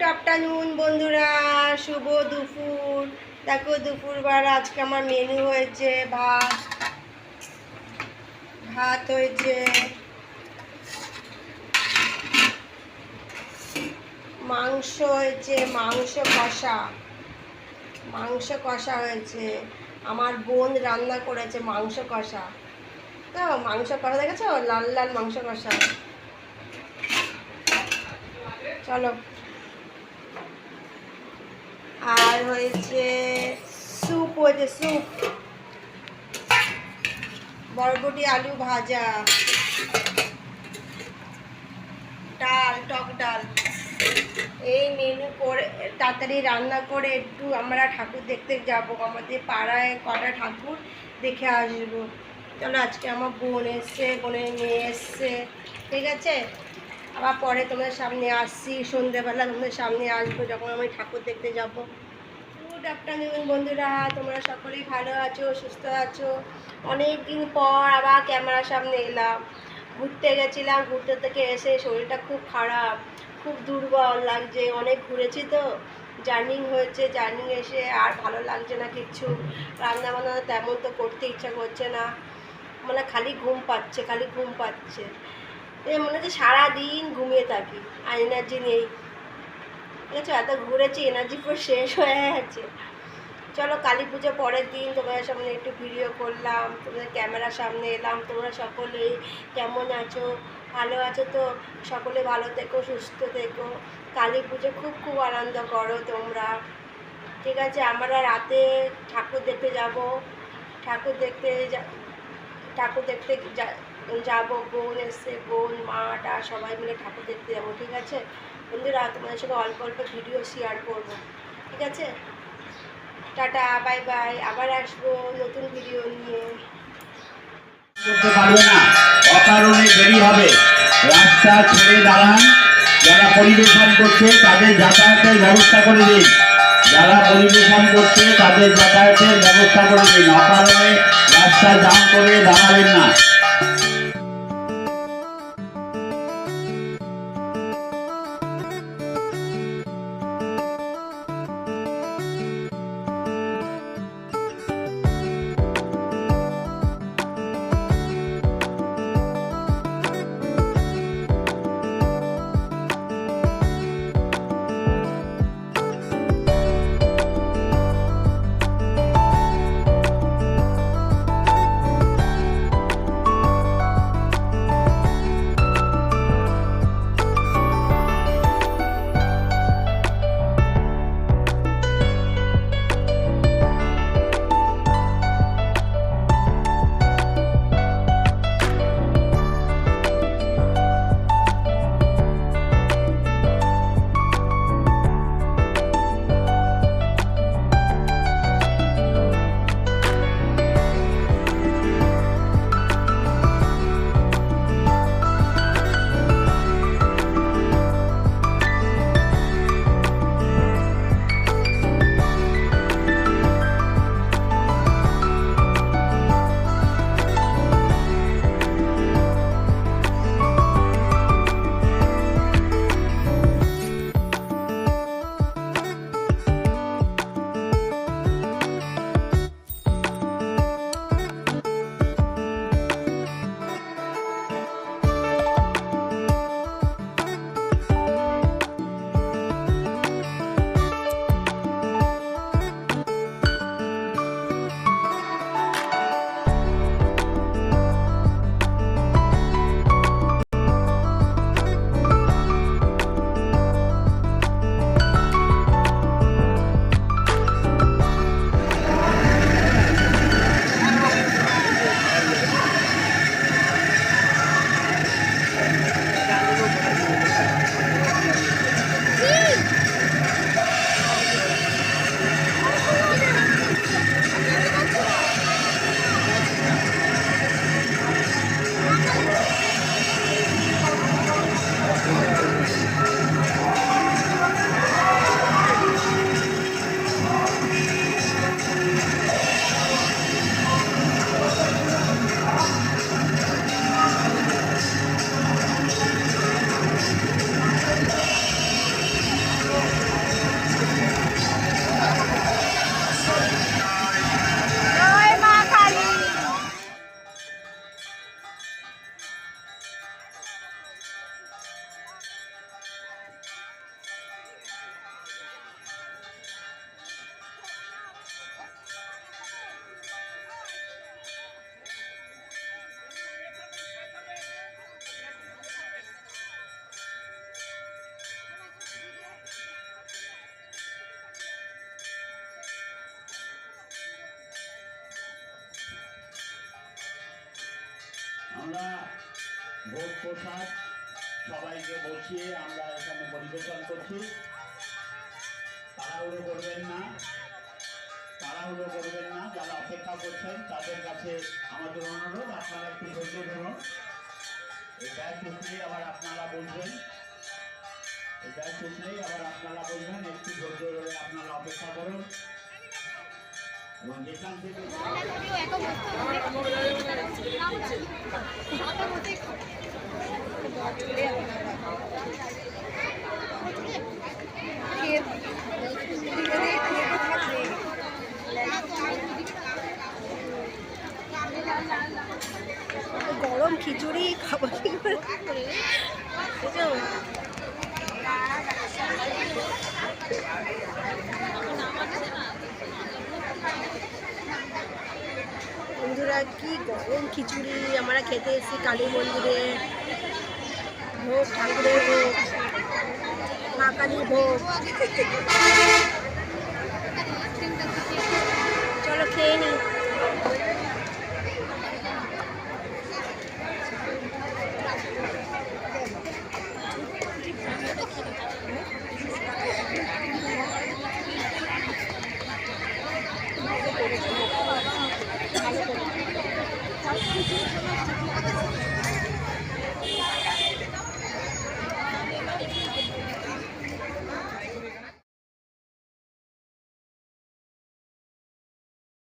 Good afternoon বন্ধুরা। শুভ দুপুর। দেখো, দুপুরবার আজকে আমার মেনু হয়েছে ভাত। ভাত হয়েছে মাংস হয়েছে, মাংস কষা। মাংস কষা হয়েছে। আমার বোন রান্না করেছে মাংস কষা। তো, মাংস কষা দেখেছ? লাল লাল মাংস কষা। চলো। আর হয়েছে স্যুপ হয়েছে স্যুপ। বরবটি, আলু ভাজা। ডাল, টক ডাল। এই মেনু করে, তাড়াতাড়ি রান্না করে একটু আমরা ঠাকুর দেখতে যাব। আমাদের পাড়ায় কটা ঠাকুর দেখে আসব। চলো, আজকে আমার বোন এসছে, বোনের মেয়ে এসছে। ঠিক আছে? আবার পরে তোমাদের সামনে আসছি, সন্ধেবেলা তোমাদের সামনে আসব, যখন আমি ঠাকুর দেখতে যাব। গুড আফটারনুন বন্ধুরা, তোমরা সকলেই ভালো আছো, সুস্থ আছো? অনেক দিন পর আবার ক্যামেরার সামনে এলাম। ঘুরতে গেছিলাম, ঘুরতে থেকে এসে শরীরটা খুব খারাপ, খুব দুর্বল লাগছে, অনেক ঘুরেছি তো। জার্নিং হয়েছে জার্নিং এসে আর ভালো লাগছে না কিচ্ছু। রান্না বান্না তেমন তো করতে ইচ্ছা করছে না। মানে খালি ঘুম পাচ্ছে, খালি ঘুম পাচ্ছে। মনে হচ্ছে সারাদিন ঘুমিয়ে থাকি, আর এনার্জি নেই। ঠিক আছে, এত ঘুরেছি এনার্জি পুরো শেষ হয়ে গেছে। চলো কালী পুজো পরের দিন তোমাদের সামনে একটু ভিডিও করলাম, তোমাদের ক্যামেরার সামনে এলাম, তোমরা সকলেই কেমন আছো? ভালো আছো তো? সকলে ভালো থেকো, সুস্থ থেকো। কালী পুজো খুব খুব আনন্দ করো তোমরা। ঠিক আছে, আমরা রাতে ঠাকুর দেখতে যাব। ঠাকুর দেখতে যা- ঠাকুর দেখতে যা- যাব, বোন এসছে, বোন, মা, টা সবাই মিলে ঠাকুর দেখতে যাব, ঠিক আছে? বন্ধুরা, তোমাদের সঙ্গে অল্প অল্প ভিডিও শেয়ার করব, ঠিক আছে? টাটা বাই বাই আবার আসব নতুন ভিডিও নিয়ে। করতে পারবে দেরি হবে। রাস্তা ছেড়ে দাঁড়ান, যারা পরিবেশন করছে, তাদের যাতায়াতের ব্যবস্থা করে দিন। যারা পরিবেশন করছে, তাদের যাতায়াতের ব্যবস্থা করে দিন। অকারণে রাস্তা জাম করে দাঁড়াবেন না। আমরা ভোগ প্রসাদ সবাইকে বসিয়ে আমরা এখানে পরিবেশন করছি। তাড়াহুড়ো করবেন না। তাড়াহুড়ো করবেন না। যারা অপেক্ষা করছেন, তাদের কাছে আমাদের অনুরোধ, আপনারা একটু ধৈর্য ধরুন। এটা শুনলেই আবার আপনারা বলবেন। এটা শুনলেই আবার আপনারা বলবেন, একটু ধৈর্য ধরে আপনারা অপেক্ষা করুন। গরম খিচুড়ি খাব কি করে বুঝছ? বন্ধুরা কি গরম খিচুড়ি, আমরা খেতে এসেছি কালী মন্দিরে। ভোগ, ঠাকুরের ভোগ, মা কালী ভোগ। চলো খেয়ে নিই